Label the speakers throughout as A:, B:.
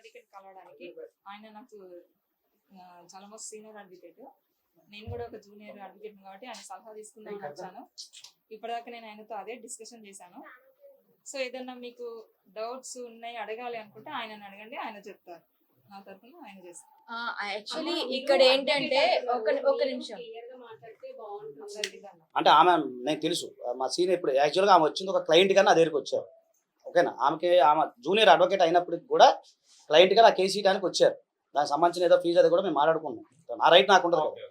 A: Advocate కలవడానికి ఆయన నాకు చాలా మస్తు సీనియర్ అడ్వకేట్. నేను కూడా ఒక జూనియర్ అడ్వకేట్ కాబట్టి ఆయన సలహా తీసుకుందామని వచ్చాను. ఇప్పటిదాకా నేను ఆయనతో అదే డిస్కషన్ చేశాను. సో ఏదన్నా మీకు డౌట్స్ ఉన్నాయి అడగాలి అనుకుంటే ఆయనని అడగండి ఆయన చెప్తారు. నా తరఫున ఆయన చేస్తారు.
B: యాక్చువల్లీ ఇక్కడ ఏంటంటే ఒక ఒక నిమిషం.
C: అంటే ఆమె నాకు తెలుసు. మా సీనియర్ ఇప్పుడు యాక్చువల్గా ఆమె వచ్చింది ఒక క్లయింట్ కన్నా నా దగ్గరికి వచ్చారు. ఓకేనా? ఆమెకి ఆమె జూనియర్ అడ్వకేట్ అయినప్పటికి కూడా క్లయింట్గా నా కేసు ఇవ్వడానికి వచ్చారు. దానికి సంబంధించిన ఏదో ఫీజు అది కూడా మేము మాట్లాడుకున్నాం. నా రైట్ నాకు ఉండదు కదా.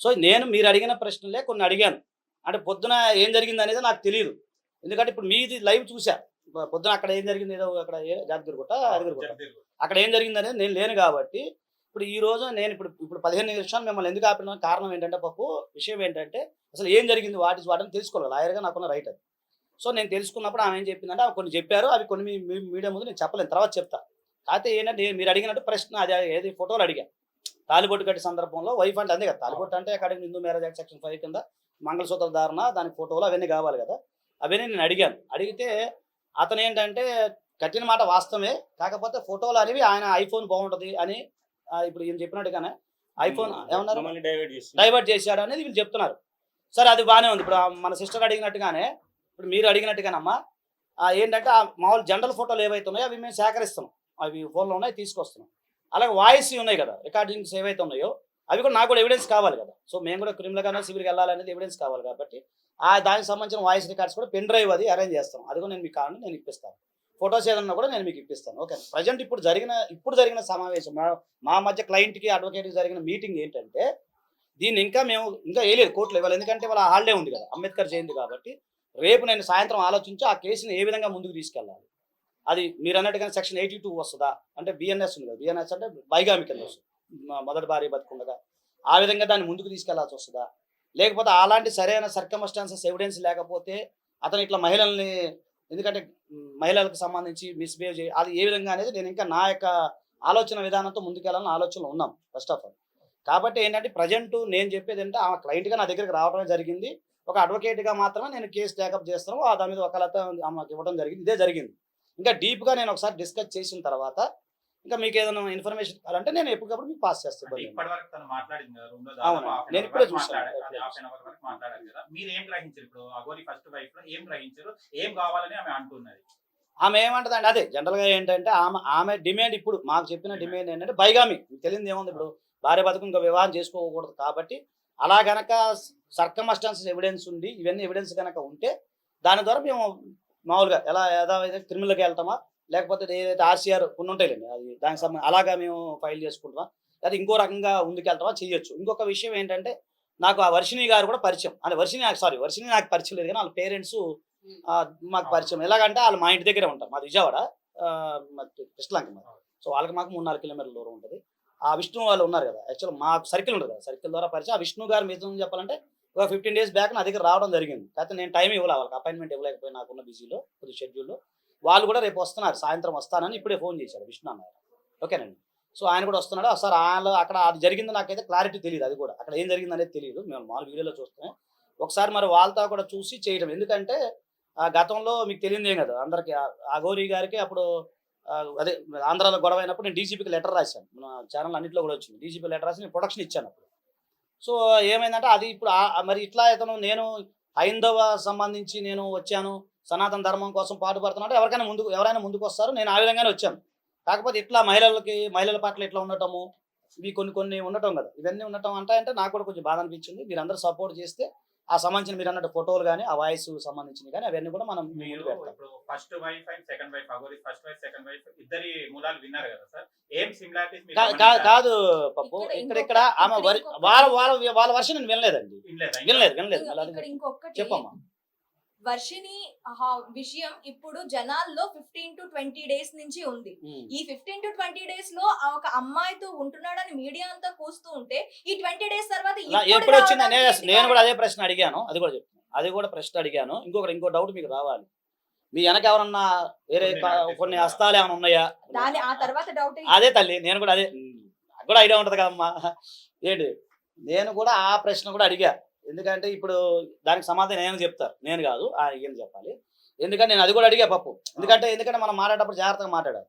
C: సో నేను మీరు అడిగిన ప్రశ్నలే కొన్ని అడిగాను. అంటే పొద్దున ఏం జరిగింది అనేది నాకు తెలియదు ఎందుకంటే ఇప్పుడు మీది లైవ్ చూసా. పొద్దున అక్కడ ఏం జరిగింది? ఏదో అక్కడ జాతగిరి గుట్ట అదిగిరి గుట్ట అక్కడ ఏం జరిగింది అనేది నేను లేను కాబట్టి ఇప్పుడు ఈ రోజు నేను ఇప్పుడు ఇప్పుడు పదిహేను నిమిషాలు మిమ్మల్ని ఎందుకు ఆపిన కారణం ఏంటంటే పప్పు విషయం ఏంటంటే అసలు ఏం జరిగింది? వాటి వాటిని తెలుసుకోవాలి. లాయర్గా నాకున్న రైట్ అది. సో నేను తెలుసుకున్నప్పుడు ఆమె ఏం చెప్పిందంటే కొన్ని చెప్పారు. అవి కొన్ని మీడియా ముందు నేను చెప్పలేను. తర్వాత చెప్తా. కాకపోతే ఏంటంటే మీరు అడిగినట్టు ప్రశ్న అది ఏది ఫోటోలు అడిగా. తాలిబొట్టు కట్టి సందర్భంలో వైఫ్ అంటే అంతే కదా. తాలిబొట్టు అంటే అక్కడ Hindu marriage act section five కింద మంగళసూత్ర ధారణ దానికి ఫోటోలు అవన్నీ కావాలి కదా. అవన్నీ నేను అడిగాను. అడిగితే అతను ఏంటంటే కట్టిన మాట వాస్తవమే కాకపోతే ఫోటోలు అనేవి ఆయన ఐఫోన్ బాగుంటుంది అని ఇప్పుడు ఈయన చెప్పినట్టుగానే ఐఫోన్ ఏమన్నారు?
D: డైవర్ట్
C: చేశాడు అనేది వీళ్ళు చెప్తున్నారు. సరే అది బాగానే ఉంది. ఇప్పుడు మన సిస్టర్ అడిగినట్టుగానే ఇప్పుడు మీరు అడిగినట్టుగానమ్మా ఏంటంటే ఆ మామూలు జనరల్ ఫోటోలు ఏవైతే ఉన్నాయో అవి మేము సేకరిస్తున్నాం. అవి ఫోన్లో ఉన్నాయి తీసుకొస్తున్నాం. అలాగే వాయిస్ ఉన్నాయి కదా రికార్డింగ్స్ ఏవైతే ఉన్నాయో అవి కూడా నాకు కూడా ఎవిడెన్స్ కావాలి కదా. సో మేము కూడా క్రిమినల్ గానే సివిల్కి వెళ్ళాలనేది ఎవిడెన్స్ కావాలి కాబట్టి ఆ దానికి సంబంధించిన వాయిస్ రికార్డ్స్ కూడా పెన్ డ్రైవ్ అది అరేంజ్ చేస్తాం. అది కూడా నేను మీకు కావాలని నేను ఇప్పిస్తాను. ఫొటోస్ ఏదన్నా కూడా నేను మీకు ఇప్పిస్తాను. ఓకే ప్రజెంట్ ఇప్పుడు జరిగిన ఇప్పుడు జరిగిన సమావేశం మా మా మధ్య క్లయింట్కి అడ్వకేట్కి జరిగిన మీటింగ్ ఏంటంటే దీన్ని ఇంకా మేము ఇంకా వేయలేదు కోర్టులో ఇవ్వాలి ఎందుకంటే వాళ్ళ హాలిడే ఉంది కదా అంబేద్కర్ జయంతి కాబట్టి రేపు నేను సాయంత్రం ఆలోచించి ఆ కేసుని ఏ విధంగా ముందుకు తీసుకెళ్ళాలి? అది మీరు అన్నట్టుగా సెక్షన్ ఎయిటీ టూ వస్తుందా? అంటే బిఎన్ఎస్ ఉంది కదా బిఎన్ఎస్ అంటే బైగామి కింద వస్తుంది. మొదటి భార్య బతుకుండగా. ఆ విధంగా దాన్ని ముందుకు తీసుకెళ్ళాల్సి వస్తుందా? లేకపోతే అలాంటి సరైన సర్కమస్టాన్సెస్ ఎవిడెన్స్ లేకపోతే అతను ఇట్లా మహిళల్ని ఎందుకంటే మహిళలకు సంబంధించి మిస్బిహేవ్ చేయ అది ఏ విధంగా అనేది నేను ఇంకా నా యొక్క ఆలోచన విధానంతో ముందుకెళ్ళాలని ఆలోచనలో ఉన్నాం ఫస్ట్ ఆఫ్ ఆల్ కాబట్టి ఏంటంటే ప్రజెంట్ నేను చెప్పేది ఏంటంటే ఆ క్లయింట్గా నా దగ్గరికి రావడమే జరిగింది. ఒక అడ్వకేట్గా మాత్రమే నేను కేసు టేకప్ చేస్తాను ఆ దాని మీద ఒకళ్ళతో ఆమెకు ఇవ్వడం జరిగింది. ఇదే జరిగింది. ఇంకా డీప్గా నేను ఒకసారి డిస్కస్ చేసిన తర్వాత ఇంకా మీకు ఏదైనా ఇన్ఫర్మేషన్ కావాలంటే నేను ఎప్పటికప్పుడు మీకు పాస్ చేస్తాను అవును. నేను ఇప్పుడే
D: అంటున్నది?
C: ఆమె ఏమంటదండి అదే జనరల్గా ఏంటంటే ఆమె ఆమె డిమాండ్ ఇప్పుడు మాకు చెప్పిన డిమాండ్ ఏంటంటే బైగామి. మీకు తెలియదు ఏముంది ఇప్పుడు? భార్య బతుకు ఇంకా వివాహం చేసుకోకూడదు కాబట్టి అలా గనక సర్కమస్టాన్సెస్ ఎవిడెన్స్ ఉండి ఇవన్నీ ఎవిడెన్స్ కనుక ఉంటే దాని ద్వారా మేము మామూలుగా ఎలా ఏదైతే క్రిమినల్కి వెళ్తామా? లేకపోతే ఏదైతే ఆర్సీఆర్ కొన్ని ఉంటాయిలేండి అది దానికి సంబంధించి అలాగా మేము ఫైల్ చేసుకుంటామా? లేదా ఇంకో రకంగా ముందుకెళ్తామా? చేయొచ్చు ఇంకొక విషయం ఏంటంటే నాకు ఆ వర్షిణి గారు కూడా పరిచయం. అంటే వర్షిణి సారీ వర్షిణి నాకు పరిచయం లేదు కానీ వాళ్ళ పేరెంట్స్ మాకు పరిచయం. ఎలాగంటే వాళ్ళు మా ఇంటి దగ్గరే ఉంటారు. మాది విజయవాడ కృష్ణలంక మాది. సో వాళ్ళకి మాకు మూడు నాలుగు కిలోమీటర్ల దూరం ఉంటుంది. ఆ విష్ణు వాళ్ళు ఉన్నారు కదా యాక్చువల్ మా సర్కిల్ ఉంటుంది కదా సర్కిల్ ద్వారా పరిచయం. ఆ విష్ణు గారు మీద చెప్పాలంటే ఒక ఫిఫ్టీన్ డేస్ బ్యాక్ నా దగ్గర రావడం జరిగింది. కాకపోతే నేను టైం ఇవ్వాలి వాళ్ళకి. అపాయింట్మెంట్ ఇవ్వలేకపోయి నాకున్న బిజీలో కొద్ది షెడ్యూల్లో వాళ్ళు కూడా రేపు వస్తున్నారు. సాయంత్రం వస్తానని ఇప్పుడే ఫోన్ చేశాడు విష్ణు అన్నారు ఓకేనండి సో ఆయన కూడా వస్తున్నాడు. సార్ ఆయన అక్కడ అది జరిగింది నాకైతే క్లారిటీ తెలియదు అది కూడా అక్కడ ఏం జరిగింది అనేది తెలియదు మేము మామూలు వీడియోలో చూస్తాం ఒకసారి మరి వాళ్ళతో కూడా చూసి చేయడం. ఎందుకంటే ఆ గతంలో మీకు తెలియదు ఏం కదా. అందరికి ఆ- అఘోరి గారికి అప్పుడు అదే ఆంధ్రాలో గొడవ అయినప్పుడు నేను డీజీపీకి లెటర్ రాశాను. మన ఛానల్ అన్నింటిలో కూడా వచ్చింది. డీజీపీ లెటర్ రాసి నేను ప్రొడక్షన్ ఇచ్చాను అప్పుడు. సో ఏమైందంటే అది ఇప్పుడు మరి ఇట్లా ఇతను నేను హైందవ సంబంధించి నేను వచ్చాను సనాతన ధర్మం కోసం పాటుపడుతున్నట్టు ఎవరికైనా ముందుకు ఎవరైనా ముందుకు వస్తారు నేను ఆ విధంగానే వచ్చాను. కాకపోతే ఇట్లా మహిళలకి మహిళల పట్ల ఇట్లా ఉండటము ఇవి కొన్ని కొన్ని ఉండటం కదా ఇవన్నీ ఉండటం అంటే అంటే నాకు కూడా కొంచెం బాధ అనిపించింది. మీరు అందరూ సపోర్ట్ చేస్తే ఆ సంబంధించిన మీరు అన్నట్టు ఫోటోలు కానీ ఆ వాయిస్ సంబంధించినవి కానీ అవన్నీ కూడా మనం
D: మీరు ఇప్పుడు first wife and second wife Aghori first wife second wife ఇద్దరి మూలాలు విన్నారు కదా సార్? ఏం సిమిలారిటీస్
C: కాదు పప్పు.
B: ఇక్కడ
C: ఇక్కడ
B: ఇంకొక-
C: ఇక్కడ ఆమె వాళ్ళ వాళ్ళ వాళ్ళ వర్షం నేను వినలేదండి. వినలేదు వినలేదు
B: ఇంకొకటి
C: చెప్పమ్మా.
B: వర్షిని విషయం ఇప్పుడు జనాల్లో ఫిఫ్టీన్ టు ట్వంటీ డేస్ నుంచి ఉంది.
C: ఉమ్.
B: ఈ ఫిఫ్టీన్ టు ట్వంటీ డేస్లో ఒక అమ్మాయితో ఉంటున్నాడని మీడియా అంతా కూస్తూ ఉంటే ఈ ట్వంటీ డేస్ తర్వాత
C: ఎప్పుడు వచ్చింది నేను కూడా అదే ప్రశ్న అడిగాను. అది కూడా చెప్తాను అది కూడా ప్రశ్న అడిగాను. ఇంకొకటి ఇంకో డౌట్ మీకు రావాలి. మీ వెనక ఎవరన్నా వేరే
D: కొన్ని?
C: హస్తాలు ఏమైనా ఉన్నాయా?
B: దాని ఆ తర్వాత డౌట్
C: అదే తల్లి నేను కూడా అదే. నాకు కూడా ఐడియా ఉంటుంది కదమ్మా. ఏంటి? నేను కూడా ఆ ప్రశ్న కూడా అడిగా. ఎందుకంటే ఇప్పుడు దానికి సమాధానం నేను చెప్తారు నేను కాదు ఆ ఈయన చెప్పాలి. ఎందుకంటే నేను అది కూడా అడిగా పప్పు. ఎందుకంటే ఎందుకంటే మనం మాట్లాడేటప్పుడు జాగ్రత్తగా మాట్లాడాలి.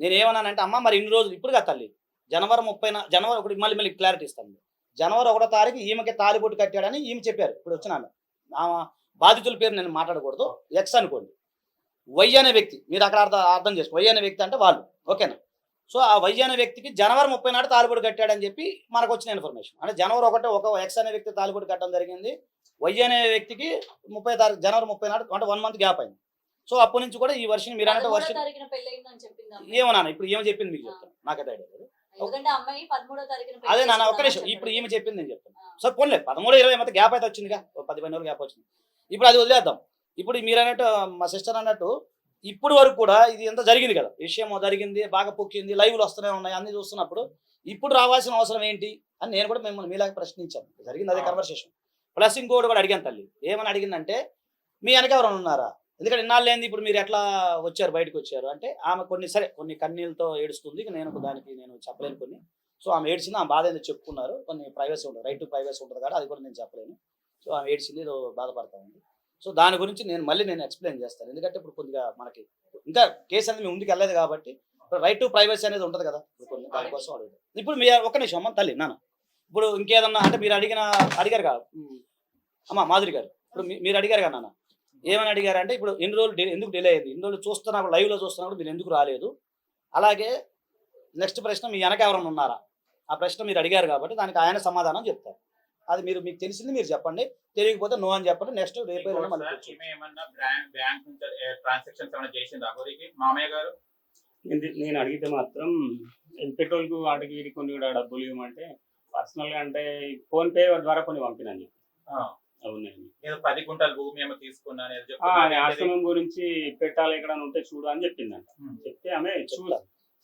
C: నేను ఏమన్నానంటే అమ్మ మరి ఇన్ని రోజులు ఇప్పుడు తల్లి జనవరి ముప్పై జనవరి ఒకటి మళ్ళీ మళ్ళీ క్లారిటీ ఇస్తాను. జనవరి ఒకటో తారీఖు ఈమెకి తాలిబొట్టు కట్టాడని ఈమె చెప్పారు. ఇప్పుడు వచ్చిన ఆమె. బాధితుల పేరు నేను మాట్లాడకూడదు. ఎక్స్ అనుకోండి. వై అనే వ్యక్తి మీరు అక్కడ అర్థం అర్థం చేసుకో వై అనే వ్యక్తి అంటే వాళ్ళు. ఓకేనా? సో ఆ వై అనే వ్యక్తికి జనవరి ముప్పై నాడు తాలిబొట్టు కట్టాడని చెప్పి మనకు వచ్చిన ఇన్ఫర్మేషన్. అంటే జనవరి ఒకటి ఒక ఎక్స్ అనే వ్యక్తి తాలిబొట్టు కట్టడం జరిగింది. వై అనే వ్యక్తికి ముప్పై తారీఖు జనవరి ముప్పై నాడు అంటే వన్ మంత్ గ్యాప్ అయింది. సో అప్పటి నుంచి కూడా ఈ వర్షం మీరు అంటే వర్షం. ఏమన్నా ఇప్పుడు ఏమో చెప్పింది మీకు చెప్తాను. నాకైతే ఐడియా లేదు. అదే నాన్న ఒక్క
B: చేసుకుందామని
C: నిమిషం. ఇప్పుడు. ఈమె చెప్పింది నేను చెప్తాను.
B: ఆ.
C: సో పోన్లే. పదమూడు ఇరవై మధ్య గ్యాప్ అయితే వచ్చిందిగా. పది రోజులు గ్యాప్ వచ్చింది. ఇప్పుడు అది వదిలేద్దాం. ఇప్పుడు మీరు అన్నట్టు మా సిస్టర్ అన్నట్టు ఇప్పుడు వరకు కూడా ఇది ఎంత జరిగింది కదా? విషయం జరిగింది బాగా పొక్కింది లైవ్లు వస్తూనే ఉన్నాయి అన్ని చూస్తున్నప్పుడు ఇప్పుడు రావాల్సిన అవసరం ఏంటి అని నేను కూడా మిమ్మల్ని మీలాగా ప్రశ్నించాను. జరిగింది అదే. కన్వర్సేషన్ ప్లస్ ఇంకోటి కూడా అడిగాను తల్లి. ఏమని అడిగిందంటే మీ వెనక ఎవరైనా ఉన్నారా? ఎందుకంటే ఇన్నాళ్ళు ఏంది ఇప్పుడు మీరు ఎట్లా వచ్చారు బయటకు వచ్చారు? అంటే ఆమె కొన్ని సరే కొన్ని కన్నీళ్ళతో ఏడుస్తుంది ఇక నేను దానికి నేను చెప్పలేను కొన్ని. సో ఆమె ఏడ్చింది ఆమె బాధ ఏందో చెప్పుకున్నారు. కొన్ని ప్రైవసీ ఉంటుంది రైట్ టు ప్రైవసీ ఉంటుంది కాబట్టి అది కూడా నేను చెప్పలేను. సో ఆమె ఏడ్చింది ఏదో బాధపడతా ఉంది. సో దాని గురించి నేను మళ్ళీ నేను ఎక్స్ప్లెయిన్ చేస్తాను. ఎందుకంటే ఇప్పుడు కొద్దిగా మనకి ఇంకా కేసు అనేది ముందుకు వెళ్ళలేదు కాబట్టి రైట్ టు ప్రైవసీ అనేది ఉంటుంది కదా. ఇప్పుడు కొన్ని దానికోసం అడుగుతాను ఇప్పుడు మీ ఒక నిమిషం అమ్మ తల్లి నాన్న. ఇప్పుడు ఇంకేదన్నా అంటే మీరు అడిగిన అడిగారు కదా. అమ్మ మాధురి గారు ఇప్పుడు మీరు అడిగారు కదా నాన్న. ఏమని అడిగారు అంటే ఇప్పుడు ఎన్ని రోజులు ఎందుకు డిలే అయింది? ఇన్ని రోజులు చూస్తున్నప్పుడు లైవ్లో చూస్తున్నప్పుడు మీరు ఎందుకు రాలేదు? అలాగే నెక్స్ట్ ప్రశ్న మీ వెనక ఎవరైనా ఉన్నారా? ఆ ప్రశ్న మీరు అడిగారు కాబట్టి దానికి ఆయన సమాధానం చెప్తారు. అది మీరు మీకు తెలిసింది మీరు చెప్పండి. తెలియకపోతే నో అని చెప్పండి. నెక్స్ట్ రేపు
D: మామయ్య గారు?
E: నేను అడిగితే మాత్రం పెట్రోల్కు వాటికి వీటికి కొన్ని కూడా డబ్బులు ఇవ్వమంటే పర్సనల్గా అంటే ఫోన్ పే ద్వారా కొన్ని పంపినాను
D: ఆ,
E: అవునండి.
D: పది గుంటల భూమి ఏమో
E: ఆశ్రమం గురించి పెట్టాలి ఎక్కడ ఉంటే చూడు అని చెప్పిందంట. చెప్తే ఆమె చూ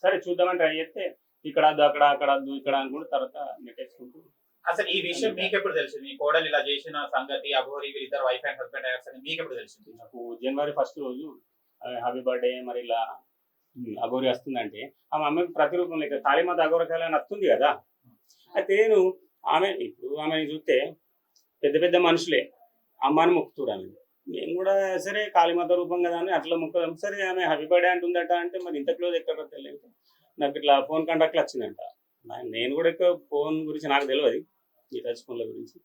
E: సరే చూద్దామని ట్రై చేస్తే ఇక్కడ అక్కడ అక్కడ వద్దు, ఇక్కడ అనుకుంటూ తర్వాత నెట్టేసుకుంటూ
D: అసలు ఈ విషయం మీకు ఎప్పుడు తెలిసింది? మీ కోడలు ఇలా చేసిన సంగతి అఘోరి వీళ్ళిద్దరు వైఫ్ అండ్ హస్బెండ్ అయ్యారు అని మీకు ఎప్పుడు తెలిసింది?
E: నాకు జనవరి ఫస్ట్ రోజు హ్యాపీ బర్త్డే మరి ఇలా అఘోరి వస్తుందంటే ఆమె అమ్మకి ప్రతిరూపం లేక కాళీమాత అఘోరకాయలు అని వస్తుంది కదా. అయితే నేను ఆమె ఇప్పుడు ఆమెని చూస్తే పెద్ద పెద్ద మనుషులే. అమ్మని మొక్కుతురు ఆమె. మేము కూడా సరే కాళీమాత రూపం కదా అని అట్లా మొక్కుదాం సరే ఆమె హ్యాపీ బర్త్డే అంటుందట అంటే మరి ఇంత క్లోజ్ ఎక్కడ తెలియదు. నాకు ఇట్లా ఫోన్ కాంటాక్ట్లు వచ్చిందంట. నేను కూడా ఎక్కువ ఫోన్ గురించి నాకు తెలియదు. ఈ టచ్ ఫోన్ల గురించి.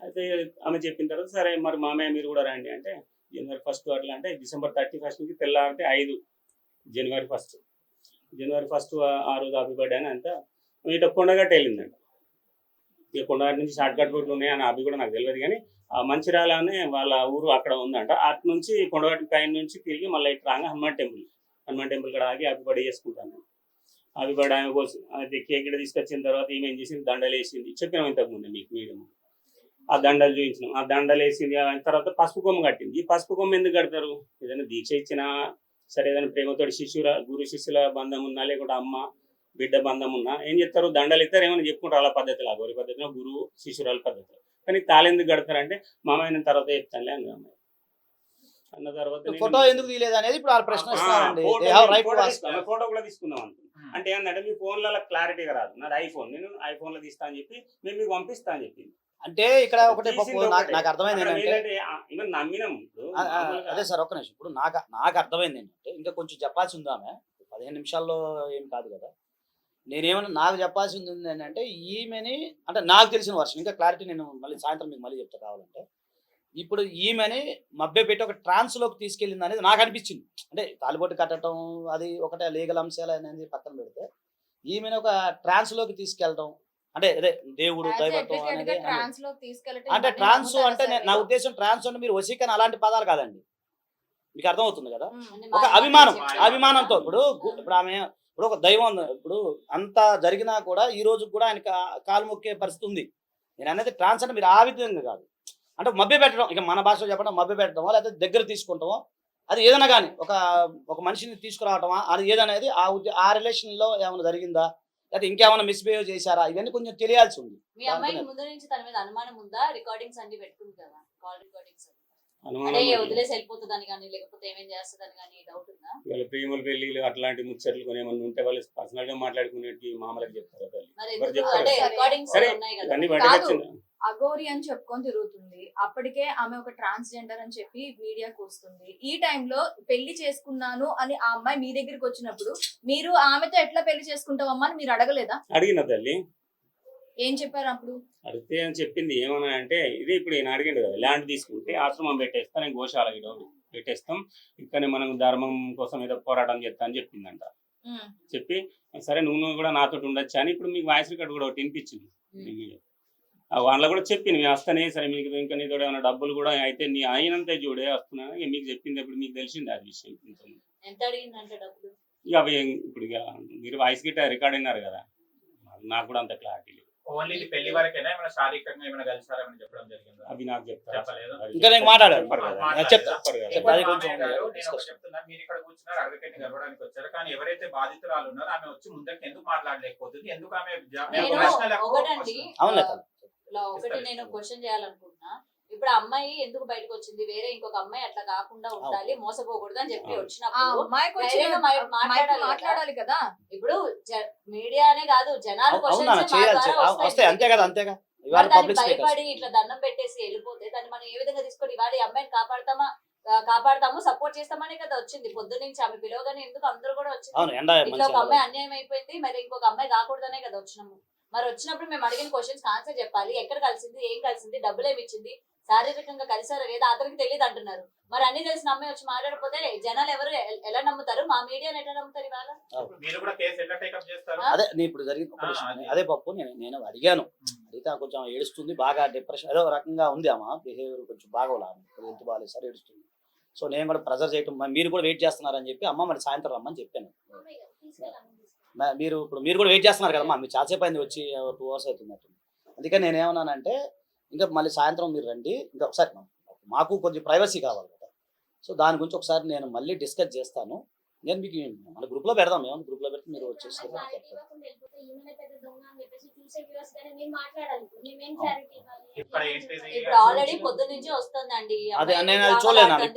E: అయితే ఆమె చెప్పిన తర్వాత సరే మరి మామయ్య మీరు కూడా రండి. అంటే జనవరి ఫస్ట్ అట్లా అంటే డిసెంబర్ థర్టీ ఫస్ట్ నుంచి తెల్లారంటే ఐదు జనవరి ఫస్ట్. జనవరి ఫస్ట్ ఆ రోజు హ్యాపీ బర్త్డే అని అంతా ఇట కొండగట్ట వెళ్ళిందంట. ఇక కొండగట్ట నుంచి షార్ట్ కట్ రోడ్లు ఉన్నాయని అవి కూడా నాకు తెలియదు కానీ ఆ మంచిర్యాల అనే వాళ్ళ ఊరు అక్కడ ఉందంట. అటు నుంచి కొండగట్ట పైన నుంచి తిరిగి మళ్ళీ ఇటు రాగా హనుమాన్ టెంపుల్ హనుమాన్ టెంపుల్ కూడా ఆగి హ్యాపీ బర్త్డే చేసుకుంటాను అవి కూడా ఆమె కోసం అది కేక్ ఇక్కడ తీసుకొచ్చిన తర్వాత ఈమె ఏం చేసింది? దండలు వేసింది. చెప్పినాం ఇంతకుముందు మీకు మీడియం. ఆ దండలు చూపించినాం. ఆ దండలు వేసింది. తర్వాత పసుపు కొమ్మ కట్టింది. ఈ పసుపు కొమ్మ ఎందుకు కడతారు? ఏదైనా దీక్ష ఇచ్చినా సరే ఏదైనా ప్రేమతోటి శిష్యుల గురు శిష్యుల బంధం ఉన్నా లేకుంటే అమ్మ బిడ్డ బంధం ఉన్నా ఏం చెప్తారు? దండలు ఇస్తారు. ఏమైనా చెప్పుకుంటారు? అలా పద్ధతిలో గౌరీ పద్ధతిలో గురువు శిష్యురాల పద్ధతిలో. కానీ తాళెందుకు కడతారంటే మామ అయిన తర్వాత చెప్తానులే అన్న అమ్మాయి.
C: ఫోటో ఎందుకు తీయలేదు అనేది ఇప్పుడు ఆ ప్రశ్న
E: ఫోటో కూడా తీసుకుందాం అనుకున్నాం. అంటే ఏంటంటే మీ ఫోన్లలో క్లారిటీగా రాదు. నాది ఐఫోన్ నేను ఐఫోన్లో తీస్తా అని చెప్పి మేము మీకు పంపిస్తా అని చెప్పింది.
C: అంటే ఇక్కడ ఒకటి నాకు అర్థమైంది ఏంటంటే అదే సార్ ఒక్క నిమిషం. ఇప్పుడు నాకు నాకు అర్థమైంది ఏంటంటే ఇంకా కొంచెం చెప్పాల్సి ఉంది ఆమె. పదిహేను నిమిషాల్లో ఏం కాదు కదా. నేనేమన్నా నాకు చెప్పాల్సింది ఉంది ఏంటంటే ఈమెని అంటే నాకు తెలిసిన వర్షన్ ఇంకా క్లారిటీ నేను మళ్ళీ సాయంత్రం మీకు మళ్ళీ చెప్తా కావాలంటే. ఇప్పుడు ఈమెని మభ్య పెట్టి ఒక ట్రాన్స్లోకి తీసుకెళ్ళింది అనేది నాకు అనిపించింది అంటే తాలిబొట్టు కట్టడం అది ఒకటే లీగల్ అంశాలు అనేది పక్కన పెడితే ఈమెను ఒక ట్రాన్స్లోకి తీసుకెళ్ళడం అంటే అదే దేవుడు దైవత్వం అనేది అంటే ట్రాన్స్ అంటే నే-? ఉద్దేశం ట్రాన్స్ అంటే మీరు వసీకరణ అలాంటి పదాలు కాదండి మీకు అర్థమవుతుంది కదా. ఒక అభిమానం అభిమానంతో ఇప్పుడు ఇప్పుడు ఆమె ఇప్పుడు ఒక దైవం. ఇప్పుడు అంత జరిగినా కూడా ఈ రోజు కూడా ఆయన కాలు మొక్కే పరిస్థితి ఉంది నేను అనేది ట్రాన్స్ అంటే మీరు ఆ విధంగా కాదు అంటే మభ్య పెట్టడం ఇక మన భాషలో చెప్పడం మభ్య పెట్టడమో లేకపోతే దగ్గర తీసుకుంటామో అది ఏదైనా కానీ ఒక ఒక మనిషిని తీసుకురావటమా అది ఏదనేది ఆ ఆ రిలేషన్లో ఏమైనా జరిగిందా? లేకపోతే ఇంకేమైనా మిస్బిహేవ్ చేశారా? ఇవన్నీ కొంచెం తెలియాల్సి ఉంది.
B: మీ అమ్మాయికి ముందు నుంచి తన మీద అనుమానం ఉందా? రికార్డింగ్స్ అన్ని పెట్టుకుంది కదా కాల్ రికార్డింగ్స్
E: వాళ్ళ ప్రేమల పెళ్ళిలు అట్లాంటి ముచ్చట్లు కొన్ని ఏమన్నా ఉంటే వాళ్ళు పర్సనల్గా మాట్లాడుకునేటి మామలకు చెప్తారు
A: సరే.
B: అగోరి అని చెప్పుకొని తిరుగుతుంది. అప్పటికే ఆమె ఒక ట్రాన్స్జెండర్ అని చెప్పి మీడియాకు వస్తుంది. ఈ టైంలో పెళ్ళి చేసుకున్నాను అని ఆ అమ్మాయి మీ దగ్గరికి వచ్చినప్పుడు మీరు ఆమెతో ఎట్లా పెళ్ళి చేసుకుంటావమ్మా అని మీరు అడగలేదా?
E: అడిగిన తల్లి.
B: ఏం చెప్పారు అప్పుడు?
E: అడిగితే అని చెప్పింది ఏమన్నా అంటే ఇదే ఇప్పుడు ఈయన అడిగిండు కదా ల్యాండ్ తీసుకుంటే ఆశ్రమం పెట్టేస్తా నేను గోశాల గిడ పెట్టేస్తాం ఇక్కడ మనం ధర్మం కోసం ఏదో పోరాటం చేస్తా అని చెప్పిందంట. చెప్పి సరే నువ్వు కూడా నాతో ఉండొచ్చు అని ఇప్పుడు మీకు వాయిస్ రికార్డ్ కూడా ఒకటి వినిపించింది వాళ్ళ కూడా చెప్పింది మేము వస్తానే సరే మీకు ఇంకా నీతో ఏమైనా డబ్బులు కూడా అయితే నీ అయినంతే చూడే వస్తున్నా మీకు చెప్పింది ఇప్పుడు మీకు తెలిసింది అది విషయం.
F: ఎంత అడిగిందంటే డబ్బులు?
E: ఇక అవి ఇప్పుడు ఇక మీరు వాయిస్ గిట్ట రికార్డ్ అయినారు కదా నాకు కూడా అంత క్లారిటీ
D: ఓన్లీ పెళ్ళి వరకేనా? ఏమైనా శారీరకంగా ఏమైనా కలిసారేమని చెప్పడం జరిగిందా?
E: అవి నాకు
D: చెప్పలేదు.
C: ఇంకా నేను.
D: మాట్లాడారు. చెప్తున్నా మీరు ఇక్కడ కూర్చున్నారు అడ్వకేట్ గడవడానికి వచ్చారు. కానీ ఎవరైతే బాధితురాలు ఉన్నారో ఆమె వచ్చి ముందరికి ఎందుకు మాట్లాడలేకపోతుంది? ఎందుకు ఆమె
F: ఒకటండి. ఒకటి నేను. క్వశ్చన్ చేయాలనుకుంటున్నా. ఇప్పుడు ఆ అమ్మాయి ఎందుకు బయటకు వచ్చింది? వేరే ఇంకొక అమ్మాయి అట్లా కాకుండా ఉండాలి మోసపోకూడదు అని చెప్పి వచ్చినప్పుడు మాట్లాడాలి
B: కదా.
F: ఇప్పుడు మీడియానే కాదు జనాలు.
C: అంతే కదా అంతేగా
F: భయపడి ఇట్లా దండం పెట్టేసి వెళ్ళిపోతే దాన్ని మనం ఏ విధంగా తీసుకొని ఇవాళ ఈ అమ్మాయిని కాపాడతామా కాపాడతాము సపోర్ట్ చేస్తామనే కదా వచ్చింది. పొద్దు నుంచి ఆమె పిలవగానే ఎందుకు అందరూ కూడా వచ్చింది?
C: అవును ఎండ
F: ఇట్లా ఒక అమ్మాయి అన్యాయం అయిపోయింది మరి ఇంకొక అమ్మాయి కాకూడదనే కదా వచ్చినాము. మరి వచ్చినప్పుడు మేము అడిగిన క్వశ్చన్స్ ఆన్సర్ చెప్పాలి. ఎక్కడ కలిసింది ఏం కలిసింది డబ్బులు ఏమి ఇచ్చింది శారీరకంగా కలిసారో లేదా అతనికి తెలియదు అంటున్నారు. మరి అన్ని తెలిసిన అమ్మాయి వచ్చి మాట్లాడకపోతే జనాలు ఎవరు ఎలా నమ్ముతారు? మా మీడియాని ఎట్లా నమ్ముతారు ఇవాళ?
D: మీరు కూడా కేసు ఎట్లా టేకప్ చేస్తారు?
C: అదే నేను ఇప్పుడు జరిగింది.
D: అది.
C: పప్పు నేను నేను అడిగాను. అడిగితే ఆమె కొంచెం ఏడుస్తుంది బాగా డిప్రెషన్ ఏదో రకంగా ఉంది ఆమె. బిహేవియర్ కొంచెం బాగోలే హెల్త్ బాగాలేదు సార్ ఏడుస్తుంది. సో నేను కూడా ప్రెజర్ చేయటం మరి మీరు కూడా వెయిట్ చేస్తున్నారని చెప్పి అమ్మ మరి సాయంత్రం రమ్మని చెప్పాను. మీరు ఇప్పుడు మీరు కూడా వెయిట్ చేస్తున్నారు కదమ్మా మీరు చాలాసేపు అయింది వచ్చి టూ అవర్స్ అవుతుంది అందుకని నేను ఏమన్నానంటే ఇంకా మళ్ళీ సాయంత్రం మీరు రండి. ఇంకా ఒకసారి మాకు కొంచెం ప్రైవసీ కావాలి కదా. సో దాని గురించి ఒకసారి నేను మళ్ళీ డిస్కస్ చేస్తాను. నేను మీకు మన గ్రూప్లో పెడదాం మేము గ్రూప్లో పెడితే మీరు వచ్చేసి
D: ఇక్కడ ఏంటిది
F: ఇప్పుడు ఆల్రెడీ పొద్దు నుంచి వస్తుందండి. ఈ
C: అదే,
F: అమ్మాయి
C: నేను అది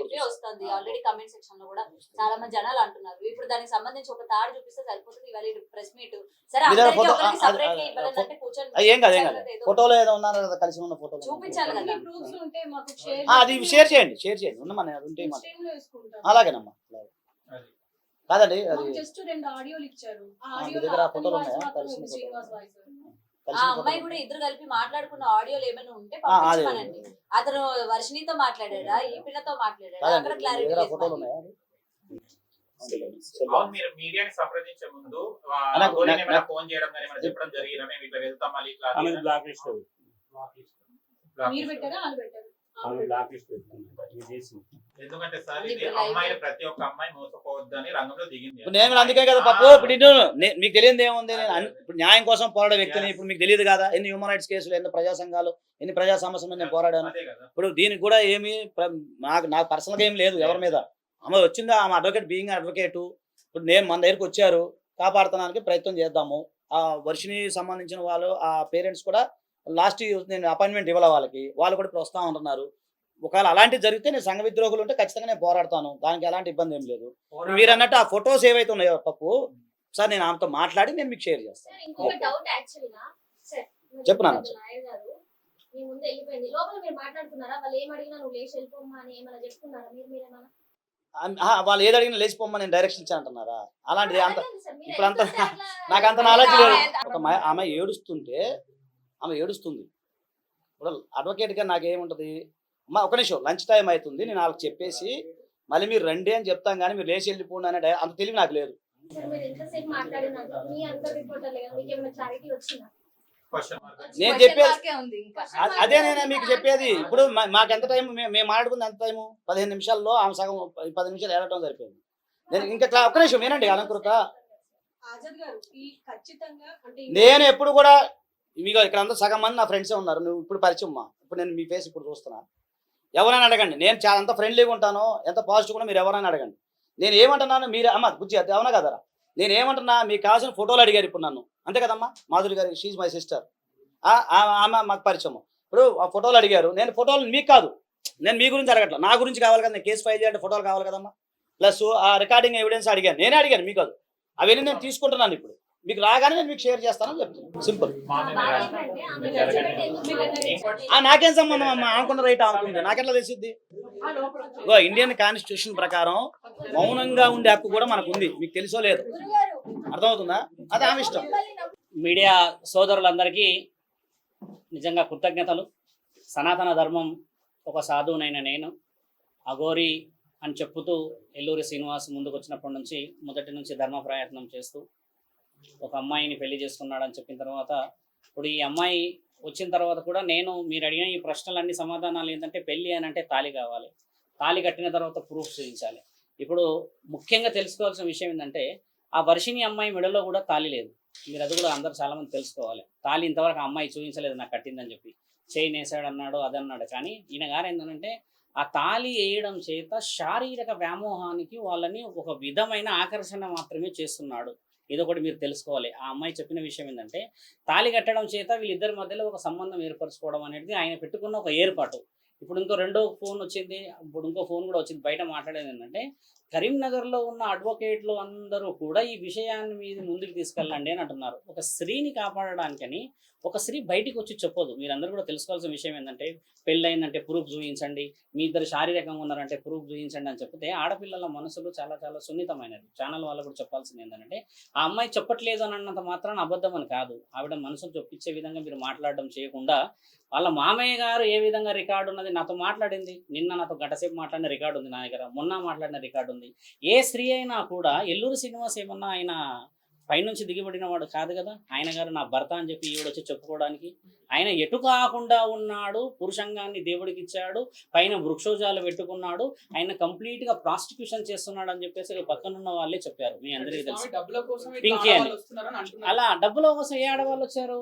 C: ఇప్పుడు.
F: వస్తుంది ఆల్రెడీ కమెంట్ సెక్షన్లో కూడా చాలా మంది జనాలు అంటున్నారు. ఇప్పుడు దానికి సంబంధించి ఒక తాడు చూపిస్తే సరిపోతుంది ఇవాళ ప్రెస్ మీట్ సరే
C: ఫోటో- ఏం కాదు ఏం కాదు. ఫోటోలో ఏదో ఉన్నారు కదా కలిసి ఉన్న ఫోటోలు
F: చూపించాలి కదా.
C: ఆ, అది షేర్ చేయండి షేర్ చేయండి. ఉంటే. అలాగేనమ్మా అలాగే. కాదండి అది
G: జస్ట్ రెండు ఆడియోలు ఇచ్చారు. ఆ ఆడియోలో
C: దగ్గర ఫోటోలు ఉన్నాయా?
G: ఉంది, శ్రీనివాస్ వాయిస్
F: ఆ అమ్మాయి కూడా ఇద్దరు కలిపి మాట్లాడుకున్న ఆడియోలు ఏమైనా ఉంటే
C: అదే
F: పంపించమనండి. అతను వర్షినితో మాట్లాడాడా? ఈ పిల్లతో మాట్లాడాడా? అక్కడ క్లారిటీ
C: దగ్గర ఆ
F: లేదు
C: ఫోటోలు
F: మరి.
C: ఉన్నాయా? అది?
D: అవును మీరు మీడియాని సంప్రదించే ముందు ఆ,
C: నాకు-
D: గోరిని
C: నాకు-
D: ఏమైనా ఫోన్ చేయడం కానీ ఏమైనా చెప్పడం జరిగిందా? మేము ఇట్లా వెళ్తాం మళ్ళీ ఇట్లా
E: ఆమె బ్లాక్ లిస్ట్
G: మీరు పెట్టారా? వాళ్ళు పెట్టారు?
E: ఆమె బ్లాక్ లిస్ట్ ఇది చేసి
D: ఎందుకంటే సార్
F: అది
D: ఇది
F: ఇప్పుడు live
D: అమ్మాయిలు ప్రతి ఒక్క అమ్మాయి మోసపోవద్దని రంగంలో దిగింది
C: ఇప్పుడు నేను అందుకే కదా పప్పు ఇప్పుడు ఇటు నే- మీకు తెలియదు ఏముంది? నేను ఇప్పుడు న్యాయం కోసం పోరాడే వ్యక్తిని ఇప్పుడు మీకు తెలియదు కదా? ఎన్ని హ్యూమన్ రైట్స్ కేసులు ఎన్ని ప్రజా సంఘాలు ఎన్ని ప్రజా సమస్యల నేను పోరాడాను. ఇప్పుడు దీనికి కూడా ఏమి నాకు నాకు పర్సనల్గా ఏం లేదు ఎవరి మీద. ఆమె వచ్చిందా? ఆమె అడ్వకేట్ బీయింగ్ అడ్వకేట్ ఇప్పుడు నేను మన దగ్గరికి వచ్చారు. కాపాడుతానికి ప్రయత్నం చేద్దాము. ఆ వర్షిని సంబంధించిన వాళ్ళు ఆ పేరెంట్స్ కూడా లాస్ట్ నేను అపాయింట్మెంట్ ఇవ్వాలి వాళ్ళకి? వాళ్ళు కూడా ఇప్పుడు వస్తా ఉంటున్నారు. ఒకవేళ అలాంటివి జరిగితే నేను సంఘ విద్రోహులు ఉంటే ఖచ్చితంగా నేను పోరాడతాను. దానికి ఎలాంటి ఇబ్బంది ఏం లేదు. మీరు అన్నట్టు ఆ ఫొటోస్ ఏవైతే ఉన్నాయో పప్పు సార్ నేను ఆమెతో మాట్లాడి నేను మీకు షేర్ చేస్తాను.
H: సార్ ఇంకొక డౌట్ యాక్చువల్గా సార్ మీరు
C: చెప్పు నాన్న.
H: వాళ్ళు
C: ఏది అడిగినా లేచిపోమ్మని నేను డైరెక్షన్ ఇచ్చాను అంటున్నారా? అలాంటిది అంత ఇప్పుడు అంత- నాకు అంత నాలెడ్జ్ లేదు. ఒక ఆమె ఏడుస్తుంటే ఆమె ఏడుస్తుంది. ఇప్పుడు అడ్వకేట్గా నాకేముంటుంది? అమ్మా ఒక నిమిషం లంచ్ టైం అవుతుంది నేను వాళ్ళకి చెప్పేసి మళ్ళీ మీరు రండి అని చెప్తాం కానీ మీరు లేచి వెళ్ళిపోండి అనే అంత తెలివి నాకు లేదు.
H: మీ
C: నేను చెప్పేది అదే నేను మీకు చెప్పేది. ఇప్పుడు మా- మాకు ఎంత టైం? మేము మేము మాట్లాడుకుంది ఎంత టైము? పదిహేను నిమిషాల్లో ఆమె సగం పది నిమిషాలు ఏడటం సరిపోయింది. నేను ఇంకా ఒక్క నిమిషం వినండి అలంకృత.
G: ఆజాద్ గారు ఈ ఖచ్చితంగా అంటే
C: నేను ఎప్పుడు కూడా మీకు ఇక్కడ అందరూ సగం మంది నా ఫ్రెండ్సే ఉన్నారు. నువ్వు ఇప్పుడు పరిచయం మా. ఇప్పుడు నేను మీ ఫేస్ ఇప్పుడు చూస్తున్నా. ఎవరైనా అడగండి. నేను చాలా ఎంత ఫ్రెండ్లీగా ఉంటానో ఎంత పాజిటివ్ కూడా మీరు ఎవరైనా అడగండి. నేను ఏమంటున్నాను మీరు అమ్మ బుజ్జి అది అవునా కదరా? నేను ఏమంటున్నా మీకు కావాల్సిన ఫోటోలు అడిగారు ఇప్పుడు నన్ను. అంతే కదమ్మా? మాధురి గారి షీజ్ మై సిస్టర్ ఆమె మాకు పరిచయం ఇప్పుడు ఆ ఫోటోలు అడిగారు. నేను ఫోటోలు మీకు కాదు. నేను మీ గురించి అడగట్లా. నా గురించి కావాలి కదా నేను కేసు ఫైల్ చేయాలంటే ఫోటోలు కావాలి కదమ్మా? ప్లస్ ఆ రికార్డింగ్ ఎవిడెన్స్ అడిగాను. నేనే అడిగాను మీకు కాదు అవన్నీ నేను తీసుకుంటున్నాను ఇప్పుడు. మీకు రాగానే నేను మీకు షేర్ చేస్తానని చెప్తున్నాను. సింపుల్. నాకేం సంబంధం అమ్మా? ఆనుకున్న రైట్ ఆనుకుంటే నాకెట్లా తెలిసిద్ది? ఇండియన్ కాన్స్టిట్యూషన్ ప్రకారం మౌనంగా ఉండే హక్కు కూడా మనకు ఉంది మీకు తెలుసో లేదు? అర్థమవుతుందా? అది ఆమె ఇష్టం.
I: మీడియా సోదరులందరికీ నిజంగా కృతజ్ఞతలు. సనాతన ధర్మం ఒక సాధువునైన నేను అఘోరి అని చెప్పుతూ ఎల్లూరి శ్రీనివాస్ ముందుకు వచ్చినప్పటి నుంచి మొదటి నుంచి ధర్మ ప్రయత్నం చేస్తూ ఒక అమ్మాయిని పెళ్ళి చేసుకున్నాడని చెప్పిన తర్వాత ఇప్పుడు ఈ అమ్మాయి వచ్చిన తర్వాత కూడా నేను మీరు అడిగిన ఈ ప్రశ్నలన్నీ సమాధానాలు ఏంటంటే పెళ్ళి అని అంటే తాళి కావాలి. తాళి కట్టిన తర్వాత ప్రూఫ్ చూపించాలి. ఇప్పుడు ముఖ్యంగా తెలుసుకోవాల్సిన విషయం ఏంటంటే ఆ వర్షిని అమ్మాయి మెడలో కూడా తాళి లేదు. మీరు అది కూడా అందరు చాలా మంది తెలుసుకోవాలి. తాళి ఇంతవరకు ఆ అమ్మాయి చూపించలేదు నాకు కట్టిందని చెప్పి. చేయి నేసాడు అన్నాడు అదన్నాడు కానీ ఈయన గారు ఏంటంటే ఆ తాళి వేయడం చేత శారీరక వ్యామోహానికి వాళ్ళని ఒక విధమైన ఆకర్షణ మాత్రమే చేస్తున్నాడు. ఇది ఒకటి మీరు తెలుసుకోవాలి. ఆ అమ్మాయి చెప్పిన విషయం ఏంటంటే తాళి కట్టడం చేత వీళ్ళిద్దరి మధ్యలో ఒక సంబంధం ఏర్పరచుకోవడం అనేది ఆయన పెట్టుకున్న ఒక ఏర్పాటు. ఇప్పుడు ఇంకో రెండో ఫోన్ వచ్చింది ఇప్పుడు ఇంకో ఫోన్ కూడా వచ్చింది బయట మాట్లాడేది ఏంటంటే కరీంనగర్లో ఉన్న అడ్వకేట్లు అందరూ కూడా ఈ విషయాన్ని మీద ముందుకు తీసుకెళ్ళండి అని అంటున్నారు. ఒక స్త్రీని కాపాడడానికని ఒక స్త్రీ బయటికి వచ్చి చెప్పదు మీరందరూ కూడా తెలుసుకోవాల్సిన విషయం ఏంటంటే పెళ్ళయిందంటే ప్రూఫ్ చూపించండి మీ ఇద్దరు శారీరకంగా ఉన్నారంటే ప్రూఫ్ చూపించండి అని చెప్తే ఆడపిల్లల మనసులు చాలా చాలా సున్నితమైనది. ఛానల్ వాళ్ళు కూడా చెప్పాల్సింది ఏంటంటే ఆ అమ్మాయి చెప్పట్లేదు అని అన్నంత మాత్రాన అబద్ధం అని కాదు. ఆవిడ మనసును చొప్పించే విధంగా మీరు మాట్లాడడం చేయకుండా వాళ్ళ మామయ్య గారు ఏ విధంగా రికార్డు ఉన్నది నాతో మాట్లాడింది. నిన్న నాతో గంటసేపు మాట్లాడిన రికార్డు ఉంది నా దగ్గర. మొన్న మాట్లాడిన రికార్డు ఉంది. ఏ స్త్రీ అయినా కూడా ఎల్లూరు శ్రీనివాస్ ఏమన్నా ఆయన పైనుంచి దిగిబడిన వాడు కాదు కదా? ఆయన గారు నా భర్త అని చెప్పి ఈవిడ వచ్చి చెప్పుకోవడానికి. ఆయన ఎటు కాకుండా ఉన్నాడు పురుషంగాన్ని దేవుడికి ఇచ్చాడు పైన వృక్షోజాలు పెట్టుకున్నాడు ఆయన కంప్లీట్గా ప్రాస్టిట్యూషన్ చేస్తున్నాడు అని చెప్పేసి పక్కనున్న వాళ్ళే చెప్పారు. మీ అందరికీ తెలుసు. పింకీ అని. అలా డబ్బుల కోసం ఏ ఆడవాళ్ళు వచ్చారు?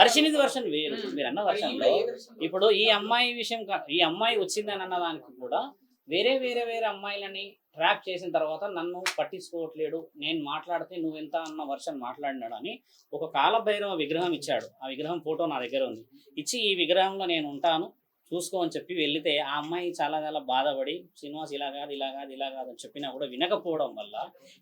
I: వర్షనిది వర్షన్ వేరు. మీరు అన్న
J: మరి
I: వర్షన్లో
J: ఈవిడ ఏ version లో
I: ఇప్పుడు ఈ అమ్మాయి విషయం ఈ అమ్మాయి వచ్చిందని అన్నదానికి కూడా వేరే వేరే వేరే అమ్మాయిలని ట్రాప్ చేసిన తర్వాత నన్ను పట్టించుకోవట్లేడు నేను మాట్లాడితే నువ్వెంత అన్న వర్షన్ మాట్లాడినాడు అని ఒక కాలభైరవ విగ్రహం ఇచ్చాడు. ఆ విగ్రహం ఫోటో నా దగ్గర ఉంది. ఇచ్చి ఈ విగ్రహంలో నేను ఉంటాను చూసుకో అని చెప్పి వెళ్తే ఆ అమ్మాయి చాలా చాలా బాధపడి శ్రీనివాస్ ఇలా కాదు ఇలా కాదు ఇలా కాదు అని చెప్పినా కూడా వినకపోవడం వల్ల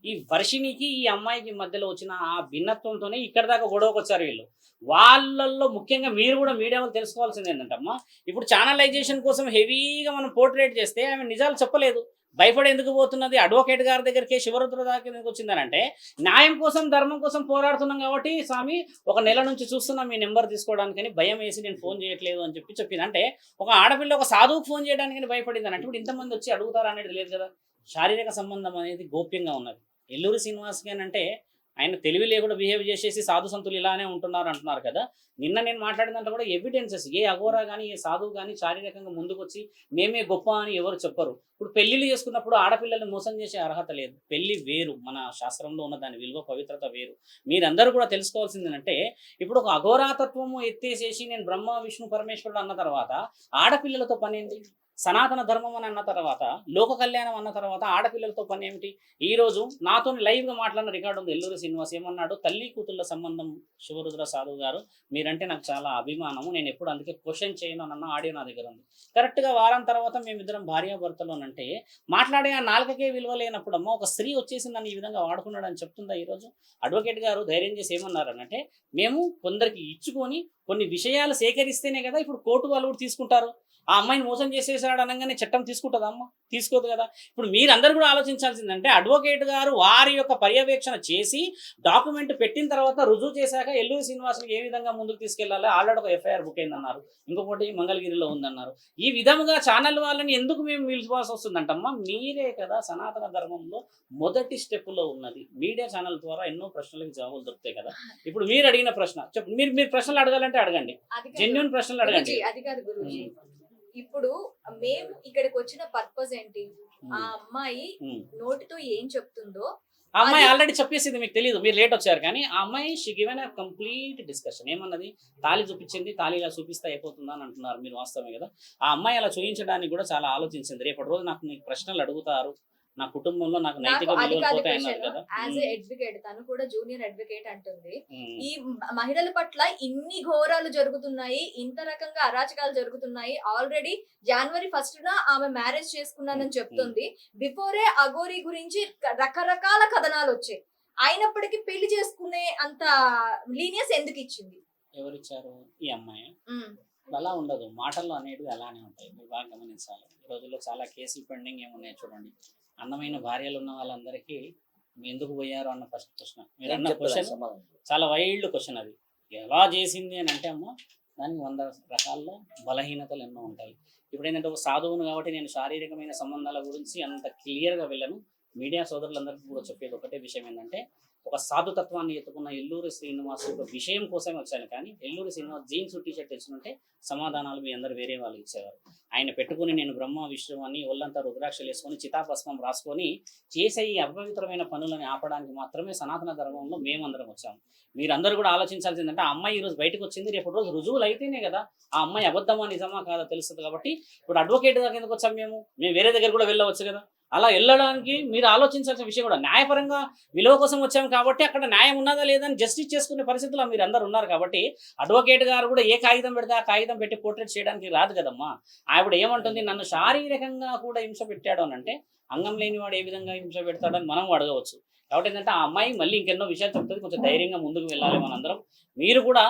I: ఈ వర్షినికి ఈ అమ్మాయికి మధ్యలో వచ్చిన ఆ భిన్నత్వంతోనే ఇక్కడ దాకా గొడవకు వచ్చారు వీళ్ళు. వాళ్ళల్లో ముఖ్యంగా మీరు కూడా మీడియా వాళ్ళు తెలుసుకోవాల్సింది ఏంటంటమ్మా ఇప్పుడు ఛానలైజేషన్ కోసం హెవీగా మనం పోర్ట్రేట్ చేస్తే ఆమె నిజాలు చెప్పలేదు. భయపడి ఎందుకు పోతున్నది అడ్వకేట్ గారి దగ్గరికి శివరుద్ర దాకా ఎందుకు వచ్చిందనంటే న్యాయం కోసం ధర్మం కోసం పోరాడుతున్నాం కాబట్టి స్వామి ఒక నెల నుంచి చూస్తున్నా మీ నెంబర్ తీసుకోవడానికని భయం వేసి నేను ఫోన్ చేయట్లేదు అని చెప్పి చెప్పింది. అంటే ఒక ఆడపిల్ల ఒక సాధువుకు ఫోన్ చేయడానికి భయపడింది అని ఇప్పుడు ఇంతమంది వచ్చి అడుగుతారా అనేది లేదు కదా. శారీరక సంబంధం అనేది గోప్యంగా ఉన్నది. ఎల్లూరి శ్రీనివాస్ అని అంటే ఆయన తెలివి లేకుండా బిహేవ్ చేసేసి సాధు సంతులు ఇలానే ఉంటున్నారు అంటున్నారు కదా. నిన్న నేను మాట్లాడినంత కూడా ఎవిడెన్సెస్ ఏ అఘోరా కానీ ఏ సాధువు కానీ శారీరకంగా ముందుకొచ్చి మేమే గొప్ప అని ఎవరు చెప్పరు. ఇప్పుడు పెళ్ళిళ్ళు చేసుకున్నప్పుడు ఆడపిల్లల్ని మోసం చేసే అర్హత లేదు. పెళ్ళి వేరు మన శాస్త్రంలో ఉన్న దాని విలువ పవిత్రత వేరు. మీరందరూ కూడా తెలుసుకోవాల్సింది అంటే ఇప్పుడు ఒక అఘోరాతత్వము ఎత్తేసేసి నేను బ్రహ్మ విష్ణు పరమేశ్వరుడు అన్న తర్వాత ఆడపిల్లలతో పని సనాతన ధర్మం అని అన్న తర్వాత లోక కళ్యాణం అన్న తర్వాత ఆడపిల్లలతో పని ఏమిటి? ఈ రోజు నాతో లైవ్గా మాట్లాడిన రికార్డు ఉంది. ఎల్లూరు శ్రీనివాస్ ఏమన్నాడు? తల్లి కూతుళ్ళ సంబంధం శివరుద్ర సాధువు గారు మీరంటే నాకు చాలా అభిమానము. నేను ఎప్పుడు అందుకే క్వశ్చన్ చేయను అన్న ఆడియో నా దగ్గర ఉంది. కరెక్ట్గా వారం తర్వాత మేమిద్దరం భార్యాభర్తలోనంటే మాట్లాడే ఆ నాలుకకే విలువ లేనప్పుడు అమ్మ ఒక స్త్రీ వచ్చేసి నన్ను ఈ విధంగా వాడుకున్నాడు అని చెప్తుందా ఈరోజు అడ్వకేట్ గారు ధైర్యం చేసి ఏమన్నారు అంటే మేము కొందరికి ఇచ్చుకొని కొన్ని విషయాలు సేకరిస్తేనే కదా ఇప్పుడు కోర్టు వాళ్ళు కూడా తీసుకుంటారు. ఆ అమ్మాయిని మోసం చేసేసాడు అనగానే చట్టం తీసుకుంటుందా అమ్మ? తీసుకోదు కదా. ఇప్పుడు మీరందరూ కూడా ఆలోచించాల్సిందంటే అడ్వకేట్ గారు వారి యొక్క పర్యవేక్షణ చేసి డాక్యుమెంట్ పెట్టిన తర్వాత రుజువు చేశాక ఎల్లూరి శ్రీనివాసులు ఏ విధంగా ముందుకు తీసుకెళ్ళాలి ఆల్రెడీ ఒక ఎఫ్ఐఆర్ బుక్ అయిందన్నారు. ఇంకొకటి మంగళగిరిలో ఉందన్నారు. ఈ విధముగా ఛానల్ వాళ్ళని ఎందుకు మేము పిలుచుకోవాల్సి వస్తుందంటమ్మా? మీరే కదా సనాతన ధర్మంలో మొదటి స్టెప్లో ఉన్నది. మీడియా ఛానల్ ద్వారా ఎన్నో ప్రశ్నలకు జవాబులు దొరుకుతాయి కదా. ఇప్పుడు మీరు అడిగిన ప్రశ్న చెప్పు మీరు మీరు ప్రశ్నలు అడగాలంటే అడగండి. జెన్యున్ ప్రశ్నలు అడగండి.
B: ఇప్పుడు మేము ఇక్కడికి వచ్చిన పర్పస్ ఏంటి? ఆ అమ్మాయి. నోటితో ఏం చెప్తుందో
I: ఆ అమ్మాయి ఆల్రెడీ చెప్పేసింది మీకు తెలియదు మీరు లేట్ వచ్చారు కానీ ఆ అమ్మాయి షీ గివెన్ కంప్లీట్ డిస్కషన్ ఏమన్నది? తాళి చూపించింది తాళి ఇలా చూపిస్తే అయిపోతుందా అని అంటున్నారు మీరు వాస్తవమే కదా. ఆ అమ్మాయి అలా చూపించడానికి కూడా చాలా ఆలోచించింది. రేపటి రోజు నాకు మీకు ప్రశ్నలు అడుగుతారు. నా కుటుంబంలో నాకు నైతిక విలువలు పోతాయి
B: యాజ్ అడ్వకేట్ తను కూడా జూనియర్ అడ్వకేట్ అంటుంది. ఈ మహిళల పట్ల ఇన్ని ఘోరాలు జరుగుతున్నాయి ఇంత రకంగా అరాచకాలు జరుగుతున్నాయి. ఆల్రెడీ జనవరి ఫస్ట్ న ఆమె మ్యారేజ్ చేసుకున్నానని చెప్తుంది. బిఫోరే అగోరి గురించి రకరకాల కథనాలు వచ్చాయి. అయినప్పటికీ పెళ్ళి చేసుకునే అంత లీనియస్ ఎందుకు ఇచ్చింది?
I: ఎవరిచ్చారు? ఈ అమ్మాయి. అలా ఉండదు. మాటల్లో అనేటివి అలానే ఉంటాయి. మీరు బాగా గమనించాలి. ఈ రోజుల్లో చాలా కేసులు పెండింగ్ ఏమున్నాయి చూడండి. అందమైన భార్యలు ఉన్న వాళ్ళందరికీ "మీ ఎందుకు పోయారు అన్న ఫస్ట్ క్వశ్చన్ మీరు అన్న క్వశ్చన్ చాలా వైల్డ్ క్వశ్చన్ అది. ఎలా చేసింది అని అంటే అమ్మ దానికి వంద రకాల్లో బలహీనతలు ఎన్నో ఉంటాయి. ఇప్పుడు ఏంటంటే ఒక సాధువును కాబట్టి నేను శారీరకమైన సంబంధాల గురించి అంత క్లియర్గా వెళ్ళను. మీడియా సోదరులందరికీ కూడా చెప్పేది ఒకటే విషయం ఏంటంటే ఒక సాధుతత్వాన్ని ఎత్తుకున్న ఎల్లూరి శ్రీనివాస్ యొక్క విషయం కోసమే వచ్చాను. కానీ Elluri Srinivas jeans T shirt తెచ్చుకుంటే సమాధానాలు మీ అందరు వేరే వాళ్ళు ఇచ్చేవారు. ఆయన పెట్టుకుని నేను బ్రహ్మ విష్ణు అని ఒళ్ళంతా రుద్రాక్షలు వేసుకొని చితాభస్మం రాసుకొని చేసే ఈ అపవిత్రమైన పనులని ఆపడానికి మాత్రమే సనాతన ధర్మంలో మేమందరం వచ్చాము. మీరందరూ కూడా ఆలోచించాల్సిందంటే ఆ అమ్మాయి ఈ రోజు బయటకు వచ్చింది రేపటి రోజు రుజువులు అయితేనే కదా ఆ అమ్మాయి అబద్ధమా నిజమా కాదా తెలుస్తుంది? కాబట్టి ఇప్పుడు అడ్వకేట్ దగ్గర ఎందుకు వచ్చాం మేము. మేము వేరే దగ్గర కూడా వెళ్ళవచ్చు కదా. అలా వెళ్ళడానికి మీరు ఆలోచించాల్సిన విషయం కూడా న్యాయపరంగా విలువ కోసం వచ్చాము కాబట్టి అక్కడ న్యాయం ఉన్నదా లేదని జస్టిస్ చేసుకునే పరిస్థితుల్లో మీరు అందరు ఉన్నారు కాబట్టి అడ్వకేట్ గారు కూడా ఏ కాగితం పెడితే ఆ కాగితం పెట్టి పోర్ట్రేట్ చేయడానికి రాదు కదమ్మా. ఆవిడ ఏమంటుంది? నన్ను శారీరకంగా కూడా హింస పెట్టాడు అని అంటే అంగం లేనివాడు ఏ విధంగా హింస పెడతాడని మనం అడగవచ్చు. కాబట్టి ఏంటంటే ఆ అమ్మాయి మళ్ళీ ఇంకెన్నో విషయాలు చెప్తుంది. కొంచెం ధైర్యంగా ముందుకు వెళ్ళాలి మనందరం. మీరు కూడా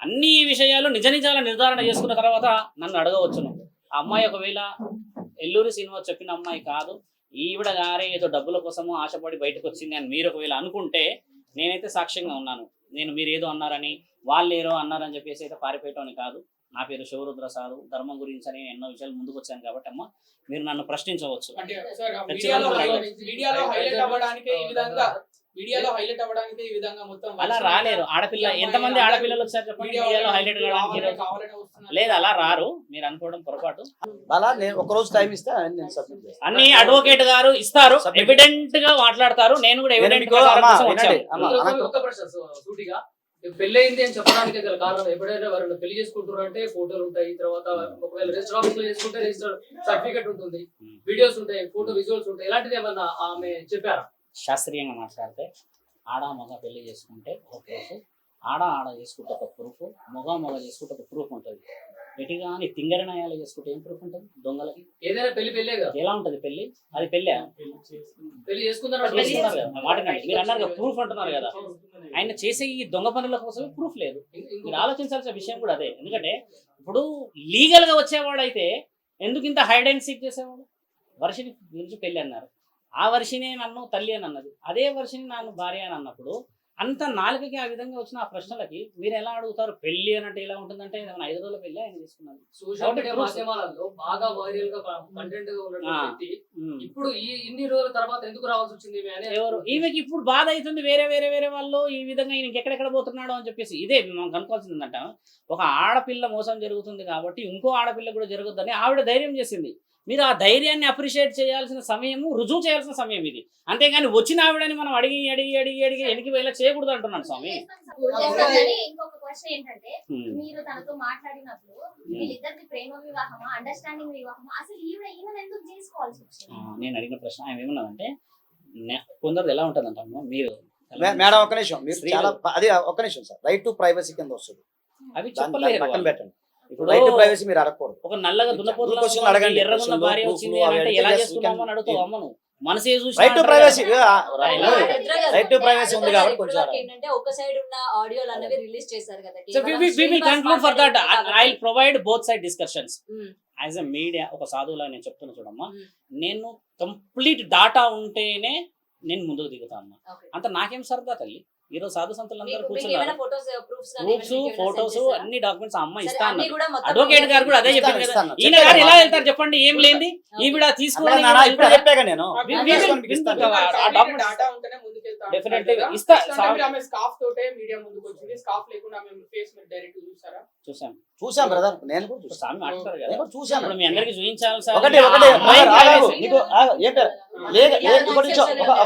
I: అన్ని విషయాలు నిజ నిజాల నిర్ధారణ చేసుకున్న తర్వాత నన్ను అడగవచ్చును. ఆ అమ్మాయి ఒకవేళ ఎల్లూరి శ్రీనివాస్ చెప్పిన అమ్మాయి కాదు. ఈవిడ గారే ఏదో డబ్బుల కోసము ఆశపడి బయటకు వచ్చింది అని మీరు ఒకవేళ అనుకుంటే నేనైతే సాక్ష్యంగా ఉన్నాను. నేను మీరు ఏదో అన్నారని వాళ్ళు ఏదో అన్నారని చెప్పేసి అయితే పారిపోయటం కాదు. నా పేరు శివరుద్ర సారు. ధర్మం గురించి అని ఎన్నో విషయాలు ముందుకు వచ్చాను కాబట్టి అమ్మ మీరు నన్ను ప్రశ్నించవచ్చు.
J: మీడియాలో. హైలైట్ అవ్వడానికి ఈ విధంగా మొత్తం
I: అలా రాలేరు. ఆడపిల్ల ఎంతమంది ఆడపిల్లలు వచ్చారు చెప్పండి?
J: మీడియా
I: మీడియాలో హైలైట్ కావడానికి. లేదు అలా రారు. మీరు అనుకోవడం పొరపాటు.
C: అలా నేను ఒక రోజు టైం ఇస్తే నేను సబ్మిట్ చేస్తాను
I: అన్ని అడ్వకేట్ గారు ఇస్తారు. ఎవిడెంట్గా మాట్లాడతారు. నేను కూడా ఎవిడెంట్
K: ఒక్క ప్రశ్న సూటిగా. పెళ్ళి అయింది అని చెప్పడానికి గల కారణం ఎప్పుడైనా వారు పెళ్ళి చేసుకుంటారు అంటే ఫోటోలు ఉంటాయి తర్వాత ఒకవేళ రిజిస్టర్ ఆఫీస్లో చేసుకుంటే రిజిస్టర్ సర్టిఫికెట్ ఉంటుంది. వీడియోస్ ఉంటాయి ఫోటో విజువల్స్ ఉంటాయి. ఇలాంటిది ఏమన్నా ఆమె చెప్పారా?
I: శాస్త్రీయంగా మాట్లాడితే ఆడ మగ పెళ్ళి చేసుకుంటే ఒక ప్రూఫ్ ఆడ ఆడ చేసుకుంటే ఒక ప్రూఫ్ మగ మగ చేసుకుంటే ఒక ప్రూఫ్ ఉంటుంది. ఎటు కానీ తింగరనాయాలు చేసుకుంటే ఏం ప్రూఫ్ ఉంటుంది? దొంగలకి.
K: ఏదైనా పెళ్ళి పెళ్ళే
I: ఎలా ఉంటుంది పెళ్ళి? అది పెళ్ళి?
K: పెళ్ళి చేసుకుందాం
I: చేసుకున్నారు మీరు అన్నారు కదా ప్రూఫ్ అంటున్నారు కదా. ఆయన చేసే ఈ దొంగ పనుల కోసమే ప్రూఫ్ లేదు. మీరు ఆలోచించాల్సిన విషయం కూడా అదే. ఎందుకంటే ఇప్పుడు లీగల్గా వచ్చేవాడైతే ఎందుకు ఇంత హైడ్ అండ్ సీక్ చేసేవాడు? వర్షిని గురించి పెళ్ళి అన్నారు. ఆ వర్షినే నన్ను తల్లి అని అన్నది. అదే వర్షిని నన్ను భార్య అని అన్నప్పుడు అంత నాలుకకి ఆ విధంగా వచ్చిన ఆ ప్రశ్నలకి మీరు ఎలా అడుగుతారు? పెళ్ళి అని అంటే ఎలా ఉంటుందంటే ఐదు రోజుల పెళ్ళి ఆయన తీసుకున్నది
K: సోషల్ మీడియా మాధ్యమాలలో బాగా వైరల్గా కంటెంట్గా ఉన్నటువంటి. ఇప్పుడు ఈ ఇన్ని రోజుల తర్వాత ఎందుకు రావాల్సి వచ్చింది
I: ఎవరు? ఈమెకి ఇప్పుడు బాధ అవుతుంది. వేరే వేరే వేరే వాళ్ళు ఈ విధంగా ఈయనకి ఎక్కడెక్కడ పోతున్నాడు అని చెప్పేసి ఇదే మనం కనుక్కోవాల్సింది ఏంటంటే ఒక ఆడపిల్ల మోసం జరుగుతుంది కాబట్టి ఇంకో ఆడపిల్ల కూడా జరగద్దని ఆవిడ ధైర్యం చేసింది. మీరు ఆ ధైర్యాన్ని అప్రిషియేట్ చేయాల్సిన సమయము రుజువు చేయాల్సిన సమయం ఇది. అంతేగాని వచ్చిన ఆవిడని మనం అడిగి అడిగి అడిగి అడిగి వెనక్కి పోయేలా చేయకూడదు అంటున్నాను స్వామి.
H: చేస్తాం కానీ ఇంకొక క్వశ్చన్ ఏంటంటే
I: ఉమ్.
H: మీరు తనతో మాట్లాడినప్పుడు వీళ్ళిద్దరికి ప్రేమ వివాహమా అండర్స్టాండింగ్ వివాహమా? అసలు ఈవిడ ఈమెను ఎందుకు చేసుకోవాల్సి
I: ఆ,
H: వచ్చింది
I: నేను అడిగిన ప్రశ్న ఆయన ఏమన్నదంటే కొందరు ఎలా ఉంటుందంట అమ్మ, మీరు
C: మేడం ఒక్క నిమిషం. మీరు
I: స్త్రీలు-
C: చాలా అది ఒక్క నిమిషం సార్. రైట్ టు ప్రైవసీ కింద వస్తుంది.
I: అవి
C: పక్కన
I: వాళ్ళు.
C: పెట్టండి.
I: ఇప్పుడు
C: రైట్ టు ప్రైవసీ మీరు అడగకూడదు.
I: ఒక నల్లగా దున్నపోతులా
C: అడగండి.
I: ఎర్రగున్న భార్య
C: ప్రూఫ్లు
I: వచ్చింది అని అంటే
C: అవి
I: ఎలా
C: అడిగితే
I: చేసుకున్నామని
C: we can-
I: అడుగుతావు? అమ్మను. మనసే చూసి
C: రైట్ టు
I: మాట్లాడాలి.
C: ప్రైవసీ
F: రైట్
C: టు privacy ఉంది కాబట్టి కొంచెం
F: ఏంటంటే ఒక సైడ్ ఉన్న ఆడియోలు అనేవి రిలీజ్ చేశారు కదా.
I: So we, we, we will conclude for that. I will provide both side discussions. As a media ఒక సాధువులా నేను చెప్తున్నా చూడమ్మా.
F: Mm.
I: నేను కంప్లీట్ డాటా ఉంటేనే నేను ముందుకు దిగుతా అమ్మా.
F: Okay.
I: అంత నాకేం సరదా తల్లి? ఈరోజు సాధు సంతులు అందరూ
F: మీకు- మీకు
I: కూర్చున్నారు
F: ఏమైనా photos, proofs కానీ
I: ప్రూఫ్స్ ఫోటోస్ అన్ని డాక్యుమెంట్స్ అమ్మ? ఇస్తా అడ్వకేట్ గారు కూడా అదే చెప్పింది కదా. ఈయన గారు ఎలా. వెళ్తారు చెప్పండి ఏం లేని ఈవిడ తీసుకొని. ఇస్తా.
J: స్కాఫ్ తోటే మీడియా ముందుకు వచ్చింది స్కాఫ్ లేకుండా మేము ఫేస్ డైరెక్ట్ చూసారా
I: చూసాం
C: చూసాం బ్రదర్ నేను కూడా చూసాను చూసాను ఒకటి ఒకటి నీకు లేదు.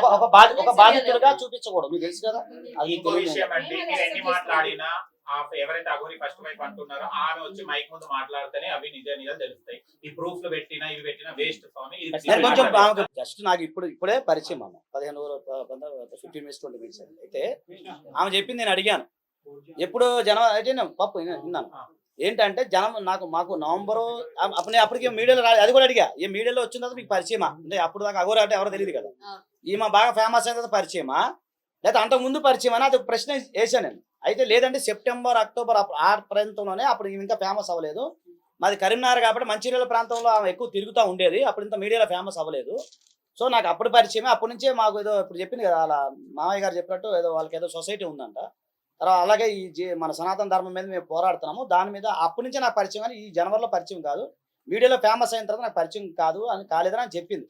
C: ఒక బాధ ఒక బాధితులుగా చూపించకూడదు. మీకు తెలుసు కదా? అది
D: మాట్లాడినా ఆ ఎవరైతే అగోరి ఫస్ట్ వైఫ్ అంటున్నారో ఆమె వచ్చి మైక్ ముందు మాట్లాడితేనే అవి నిజ నిజాలు తెలుస్తాయి. ఈ ప్రూఫ్లు పెట్టినా ఇవి పెట్టినా వేస్ట్ స్వామి.
C: కొంచెం జస్ట్ నాకు ఇప్పుడు ఇప్పుడే పరిచయం ఆమె. పదిహేను ఫిఫ్టీన్ మినిట్స్ ట్వంటీ మినిట్స్. అయితే ఆమె చెప్పింది నేను అడిగాను. ఎప్పుడు జనవరి అయితే నేను పప్పు విన్నా- విన్నాను. ఏంటంటే జనం నాకు మాకు నవంబరు అప్- అప్పుడు నేను అప్పటికి మీడియాలో రాలేదు అది కూడా అడిగా. ఈ మీడియాలో వచ్చిన తర్వాత మీకు పరిచయమా? అంటే అప్పుడు దాకా అగోరా అంటే ఎవరో తెలియదు కదా. ఈమె బాగా ఫేమస్ అయిన తర్వాత పరిచయమా? లేదా అంతకు ముందు పరిచయం అని అది ఒక ప్రశ్న వేసాను నేను. అయితే లేదంటే సెప్టెంబర్ అక్టోబర్ ఆ ప్రాంతంలోనే అప్పుడు ఇంకా ఫేమస్ అవ్వలేదు. మాది కరీంనగర్ కాబట్టి మంచిర్యాల ప్రాంతంలో ఆమె ఎక్కువ తిరుగుతూ ఉండేది. అప్పుడు ఇంత మీడియాలో ఫేమస్ అవ్వలేదు. సో నాకు అప్పుడు పరిచయమే. అప్పటి నుంచే మాకు ఏదో ఇప్పుడు చెప్పింది కదా అలా మామయ్య గారు చెప్పినట్టు ఏదో వాళ్ళకి ఏదో సొసైటీ ఉందంట. తర్వాత అలాగే ఈ జీ- మన సనాతన ధర్మం మీద మేము పోరాడుతున్నాము. దాని మీద అప్పటి నుంచే నాకు పరిచయం కానీ ఈ జనవరిలో పరిచయం కాదు. మీడియాలో ఫేమస్ అయిన తర్వాత నాకు పరిచయం కాదు అని కాలేదని అని చెప్పింది.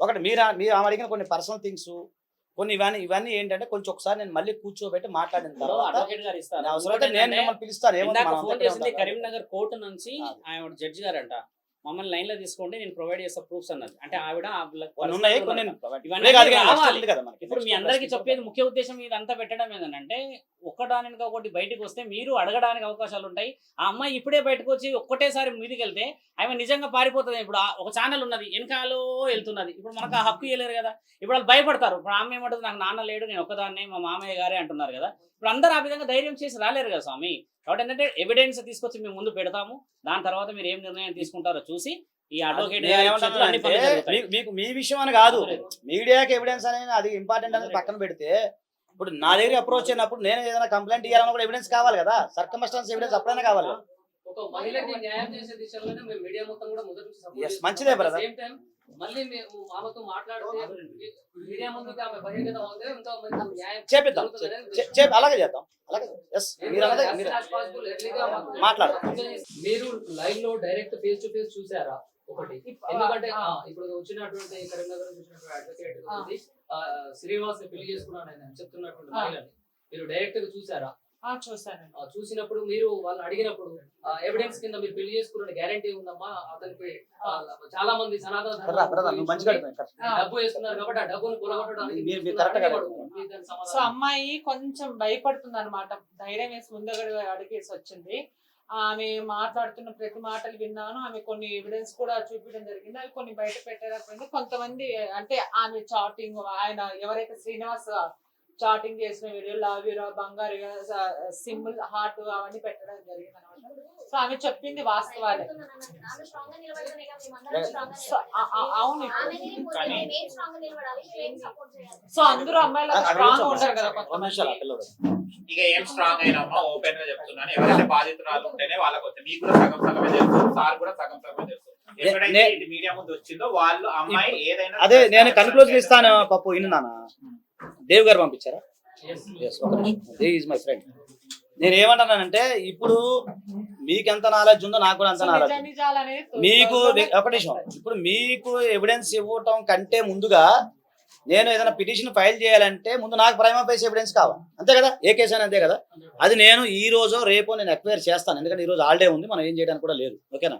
C: ఒకటి మీరు మీరు ఆమె అడిగిన కొన్ని పర్సనల్ థింగ్స్ కొన్ని ఇవన్నీ ఇవన్నీ ఏంటంటే కొంచెం ఒకసారి నేను మళ్ళీ కూర్చోబెట్టి మాట్లాడిన తర్వాత నేను మిమ్మల్ని పిలుస్తాను.
I: కరీంనగర్ కోర్టు నుంచి ఆయన జడ్జి గారంట. మమ్మల్ని లైన్లో తీసుకోండి నేను ప్రొవైడ్ చేస్తా ప్రూఫ్స్ అన్నది. అంటే ఆవిడ
C: ఇప్పుడే
I: మీ అందరికీ చెప్పేది ముఖ్య ఉద్దేశం ఇదంతా పెట్టడం ఏంటంటే ఒక్కడానికి ఒకటి బయటకు వస్తే మీరు అడగడానికి అవకాశాలు ఉంటాయి. ఆ అమ్మాయి ఇప్పుడే బయటకు వచ్చి ఒక్కటేసారి మీదికి వెళ్తే ఆమె నిజంగా పారిపోతుంది. ఇప్పుడు ఒక ఛానల్ ఉన్నది వెనకాలో వెళ్తున్నది. ఇప్పుడు మనకు ఆ హక్కు ఇవ్వలేరు కదా. ఇప్పుడు వాళ్ళు భయపడతారు. ఇప్పుడు ఆమె ఏమంటుంది నాకు నాన్న లేడు నేను ఒక్కదాన్నే మా మామయ్య గారే అంటున్నారు కదా. ఇప్పుడు అందరూ ఆ విధంగా ధైర్యం చేసి రాలేరు కదా స్వామి. కాబట్టి ఏంటంటే ఎవిడెన్స్ తీసుకొచ్చి మేము ముందు పెడతాము. దాని తర్వాత మీరు ఏం నిర్ణయం తీసుకుంటారో చూసి ఈ అడ్వకేట్
C: మీకు మీ విషయం అని కాదు. మీడియాకి ఎవిడెన్స్ అనేది అది ఇంపార్టెంట్ అనేది పక్కన పెడితే ఇప్పుడు నా దగ్గర అప్రోచ్ అయినప్పుడు నేను ఏదైనా కంప్లైంట్ ఇవ్వాలన్నా కూడా ఎవిడెన్స్ కావాలి కదా. సర్కమస్టాన్స్ ఎవిడెన్స్ అప్పుడైనా కావాలి. కదా.
K: ఒక మహిళకి న్యాయం చేసే దిశలోనే మేము మీడియా మొత్తం కూడా మొదటి నుంచి support
C: Yes,
K: చేస్తున్నాం.
C: మంచిదే
K: At మళ్ళీ మేము మామతో మాట్లాడితే మీడియా ముందుకు ఆమె బహిర్గతం అవుతే ఎంతో మంది న్యాయం
C: చేపిద్దాం.
K: జరుగుతుందనే
C: చే- చే- అలాగే చేద్దాం. అలాగే ఎస్ మీరు మీరు మాట్లాడు.
K: మీరు లైవ్లో డైరెక్ట్ ఫేస్ టు ఫేస్ చూసారా? ఒకటి. ఎందుకంటే ఇప్పుడు వచ్చినటువంటి కరీంనగర్ వచ్చినటువంటి అడ్వకేట్ శ్రీనివాస్ పెళ్ళి చేసుకున్నాను ఆయన చెప్తున్నటువంటి మీరు డైరెక్ట్గా చూసారా?
A: చూసాను
K: చూసినప్పుడు మీరు వాళ్ళని అడిగినప్పుడు ఎవిడెన్స్ కింద మీరు పెళ్ళి చేసుకున్న గ్యారంటీ ఉందమ్మా అతనికి చాలా మంది సనాతన. డబ్బు వేస్తున్నారు కాబట్టి ఆ డబ్బును కూలగొట్టడానికి
A: సో అమ్మాయి కొంచెం భయపడుతుంది అనమాట ధైర్యం వేసి ముందగడ అడిగేసి వచ్చింది. ఆమె మాట్లాడుతున్న ప్రతి మాటలు విన్నాను. ఆమె కొన్ని ఎవిడెన్స్ కూడా చూపించడం జరిగింది. అవి కొన్ని బయట పెట్టేటప్పుడు కొంతమంది అంటే ఆమె చాటింగ్ ఆయన ఎవరైతే శ్రీనివాస్ చాటింగ్ చేసిన వీడియో లవ్ యూరా బంగారు సింబల్ హార్ట్ అవన్నీ పెట్టడం జరిగింది అనమాట సో ఆమె చెప్పింది వాస్తవాలే. అవును ఇప్పుడు.
H: ఆమెని
D: కానీ-
H: మేము స్ట్రాంగ్గా నిలబడాలి మేము సపోర్ట్ చేయాలి?
A: సో అందరూ అమ్మాయిలు స్ట్రాంగ్. ఉంటారు కదా.
D: ఇక ఏం స్ట్రాంగ్ అయినమ్మా ఓపెన్గా చెప్తున్నాను. ఎవరైతే బాధితురాలు ఉంటేనే వాళ్ళకి వచ్చాయి మీకు కూడా సగం సగమే తెలుసు సార్ కూడా సగం సగమే తెలుసు. మీడియా ముందు వచ్చిందో వాళ్ళు అమ్మాయి ఏదైనా
C: అదే నేను కన్క్లూజన్ ఇస్తాను పప్పు ఇನ್ನು నాన్న దేవ్ గారు పంపించారా? ఈజ్ మై ఫ్రెండ్ నేను ఏమంటున్నానంటే ఇప్పుడు మీకు ఎంత నాలెడ్జ్ ఉందో నాకు కూడా అంత నాలెడ్జ్ మీకు ఒక నిమిషం. ఇప్పుడు మీకు ఎవిడెన్స్ ఇవ్వటం కంటే ముందుగా నేను ఏదైనా పిటిషన్ ఫైల్ చేయాలంటే ముందు నాకు ప్రైమా ఫేస్ ఎవిడెన్స్ కావాలి. అంతే కదా? ఏ కేసు అయినా అంతే కదా? అది నేను ఈ రోజు రేపు నేను ఎక్వైర్ చేస్తాను. ఎందుకంటే ఈ రోజు హాలిడే ఉంది మనం ఏం చేయడానికి కూడా లేదు. ఓకేనా